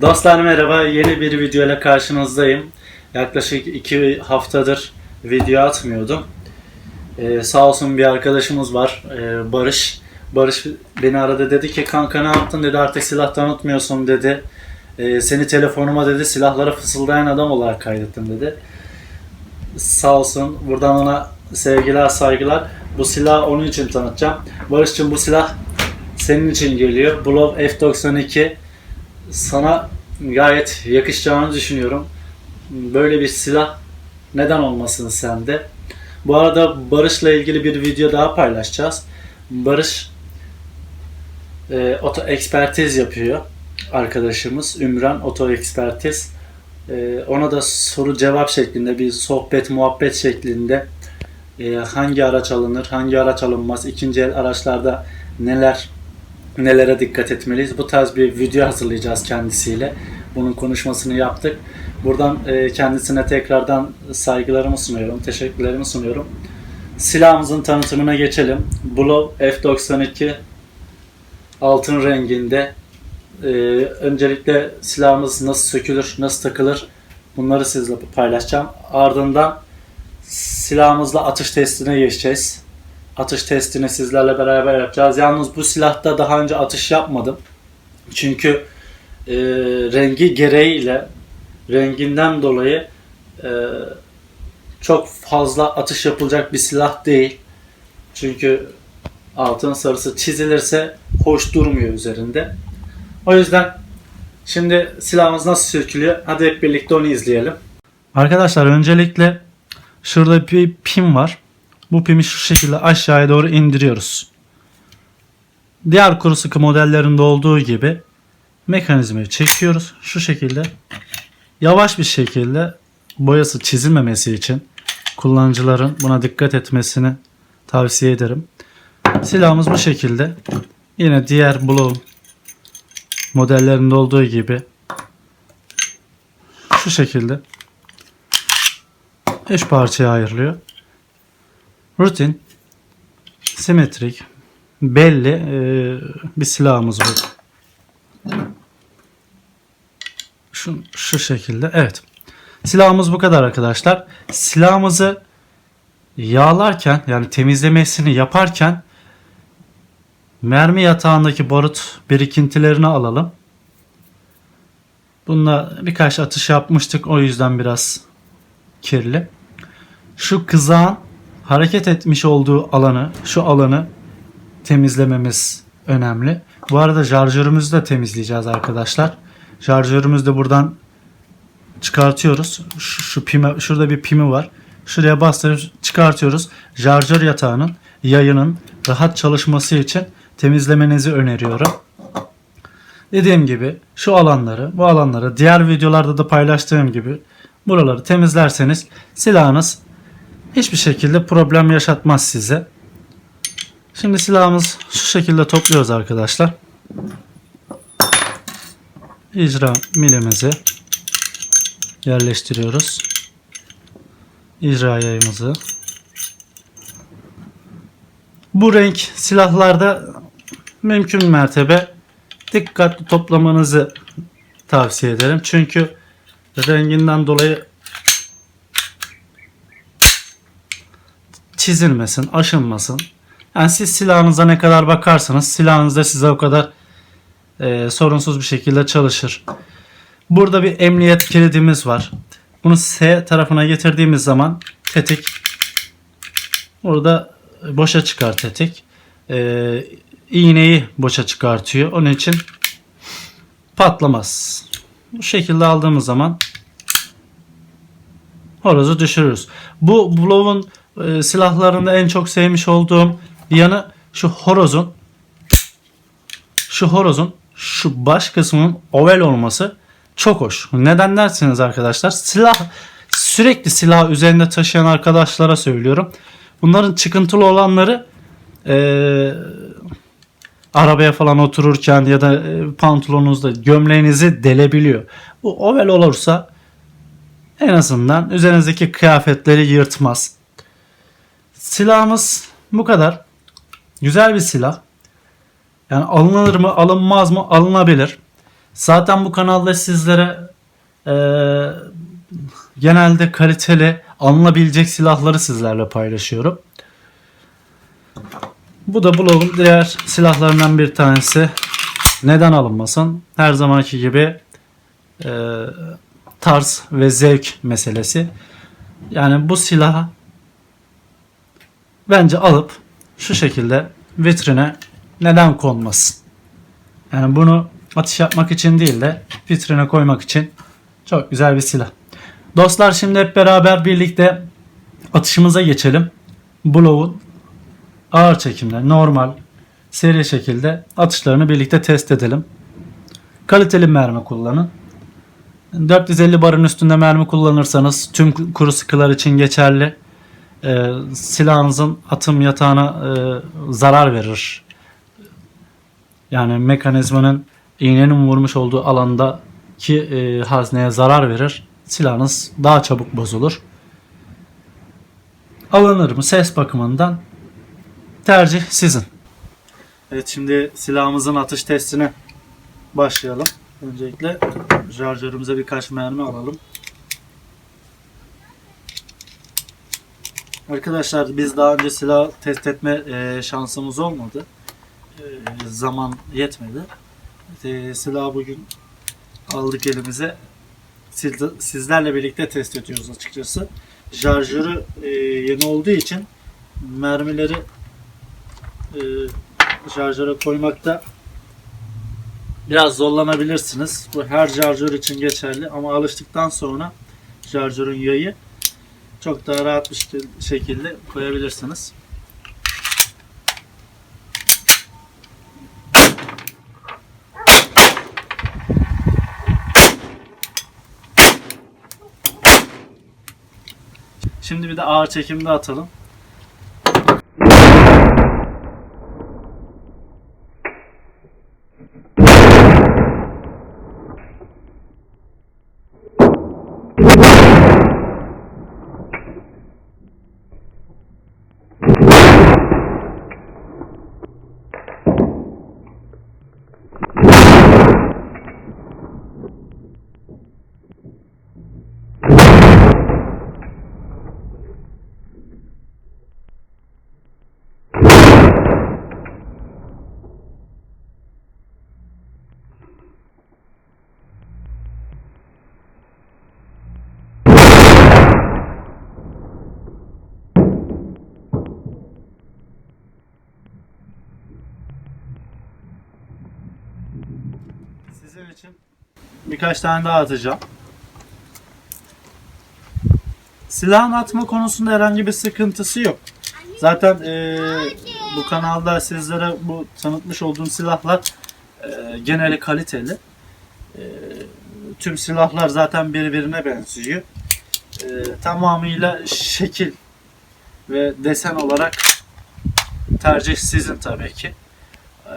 Dostlar merhaba, yeni bir video ile karşınızdayım. Yaklaşık iki haftadır video atmıyordum. Ee, sağ olsun bir arkadaşımız var, ee, Barış. Barış beni aradı dedi ki kanka ne yaptın dedi artık silah tanıtmıyorsun dedi. Ee, seni telefonuma dedi silahlara fısıldayan adam olarak kaydettim dedi. Sağ olsun buradan ona sevgiler saygılar. Bu silahı onun için tanıtacağım. Barış'cığım bu silah senin için geliyor. Blov F92 sana gayet yakışacağını düşünüyorum. Böyle bir silah neden olmasın sende? Bu arada Barış'la ilgili bir video daha paylaşacağız. Barış e, oto ekspertiz yapıyor arkadaşımız Ümran Oto Ekspertiz. E, ona da soru cevap şeklinde bir sohbet muhabbet şeklinde e, hangi araç alınır, hangi araç alınmaz, ikinci el araçlarda neler nelere dikkat etmeliyiz. Bu tarz bir video hazırlayacağız kendisiyle. Bunun konuşmasını yaptık. Buradan e, kendisine tekrardan saygılarımı sunuyorum, teşekkürlerimi sunuyorum. Silahımızın tanıtımına geçelim. Blow F92 altın renginde. E, öncelikle silahımız nasıl sökülür, nasıl takılır bunları sizle paylaşacağım. Ardından silahımızla atış testine geçeceğiz atış testini sizlerle beraber yapacağız. Yalnız bu silahta daha önce atış yapmadım. Çünkü e, rengi gereğiyle renginden dolayı e, çok fazla atış yapılacak bir silah değil. Çünkü altın sarısı çizilirse hoş durmuyor üzerinde. O yüzden şimdi silahımız nasıl sökülüyor? Hadi hep birlikte onu izleyelim. Arkadaşlar öncelikle şurada bir pin var. Bu pimi şu şekilde aşağıya doğru indiriyoruz. Diğer kuru sıkı modellerinde olduğu gibi mekanizmayı çekiyoruz. Şu şekilde yavaş bir şekilde boyası çizilmemesi için kullanıcıların buna dikkat etmesini tavsiye ederim. Silahımız bu şekilde. Yine diğer Blow modellerinde olduğu gibi şu şekilde 3 parçaya ayrılıyor rutin, simetrik, belli e, bir silahımız bu. Şu, şu şekilde. Evet. Silahımız bu kadar arkadaşlar. Silahımızı yağlarken yani temizlemesini yaparken mermi yatağındaki barut birikintilerini alalım. Bununla birkaç atış yapmıştık. O yüzden biraz kirli. Şu kızağın hareket etmiş olduğu alanı, şu alanı temizlememiz önemli. Bu arada şarjörümüzü de temizleyeceğiz arkadaşlar. Şarjörümüzü de buradan çıkartıyoruz. Şu, şu pimi, şurada bir pimi var. Şuraya bastırıp çıkartıyoruz. Şarjör yatağının, yayının rahat çalışması için temizlemenizi öneriyorum. Dediğim gibi şu alanları, bu alanları diğer videolarda da paylaştığım gibi buraları temizlerseniz silahınız hiçbir şekilde problem yaşatmaz size. Şimdi silahımız şu şekilde topluyoruz arkadaşlar. İcra milimizi yerleştiriyoruz. İcra yayımızı. Bu renk silahlarda mümkün mertebe dikkatli toplamanızı tavsiye ederim. Çünkü renginden dolayı çizilmesin, aşınmasın. Yani siz silahınıza ne kadar bakarsanız silahınız da size o kadar e, sorunsuz bir şekilde çalışır. Burada bir emniyet kilidimiz var. Bunu S tarafına getirdiğimiz zaman tetik burada boşa çıkar tetik. E, iğneyi boşa çıkartıyor. Onun için patlamaz. Bu şekilde aldığımız zaman horozu düşürürüz. Bu Blow'un e, silahlarında en çok sevmiş olduğum yanı şu horozun şu horozun şu baş kısmının oval olması çok hoş. Neden dersiniz arkadaşlar? Silah sürekli silah üzerinde taşıyan arkadaşlara söylüyorum. Bunların çıkıntılı olanları e, arabaya falan otururken ya da e, pantolonunuzda gömleğinizi delebiliyor. Bu oval olursa en azından üzerinizdeki kıyafetleri yırtmaz. Silahımız bu kadar. Güzel bir silah. Yani alınır mı alınmaz mı alınabilir. Zaten bu kanalda sizlere eee, genelde kaliteli alınabilecek silahları sizlerle paylaşıyorum. Bu da Bulog'un diğer silahlarından bir tanesi. Neden alınmasın? Her zamanki gibi eee, tarz ve zevk meselesi. Yani bu silahı bence alıp şu şekilde vitrine neden konmasın? Yani bunu atış yapmak için değil de vitrine koymak için çok güzel bir silah. Dostlar şimdi hep beraber birlikte atışımıza geçelim. Blow'un ağır çekimle normal seri şekilde atışlarını birlikte test edelim. Kaliteli mermi kullanın. 450 barın üstünde mermi kullanırsanız tüm kuru sıkılar için geçerli. Ee, silahınızın atım yatağına e, zarar verir. Yani mekanizmanın iğnenin vurmuş olduğu alandaki e, hazneye zarar verir. Silahınız daha çabuk bozulur. Alınır mı ses bakımından tercih sizin. Evet şimdi silahımızın atış testine başlayalım. Öncelikle şarjörümüze birkaç mermi alalım. Arkadaşlar biz daha önce silah test etme e, şansımız olmadı. E, zaman yetmedi. E, silahı bugün aldık elimize. Siz- sizlerle birlikte test ediyoruz açıkçası. Şarjörü e, yeni olduğu için mermileri e, şarjöre koymakta biraz zorlanabilirsiniz. Bu her şarjör için geçerli ama alıştıktan sonra şarjörün yayı çok daha rahat bir şekil- şekilde koyabilirsiniz. Şimdi bir de ağır çekimde atalım. Sizin için birkaç tane daha atacağım. Silahın atma konusunda herhangi bir sıkıntısı yok. Zaten eee, bu kanalda sizlere bu tanıtmış olduğum silahlar eee geneli kaliteli. Eee, tüm silahlar zaten birbirine benziyor. Eee, tamamıyla şekil ve desen olarak tercih sizin tabii ki. Eee,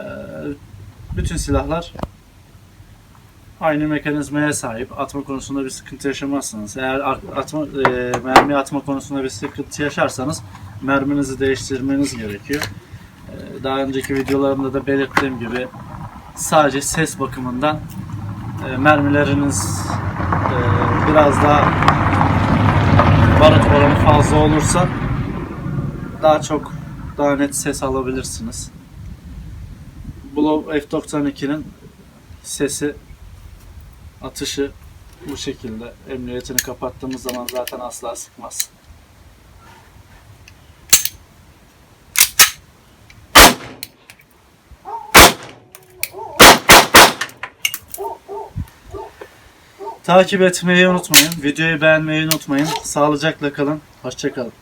bütün silahlar aynı mekanizmaya sahip. Atma konusunda bir sıkıntı yaşamazsınız. Eğer at- atma, e, mermi atma konusunda bir sıkıntı yaşarsanız merminizi değiştirmeniz gerekiyor. E, daha önceki videolarımda da belirttiğim gibi sadece ses bakımından e, mermileriniz e, biraz daha barut oranı fazla olursa daha çok daha net ses alabilirsiniz. Blow F92'nin sesi atışı bu şekilde. Emniyetini kapattığımız zaman zaten asla sıkmaz. Takip etmeyi unutmayın. Videoyu beğenmeyi unutmayın. Sağlıcakla kalın. Hoşçakalın.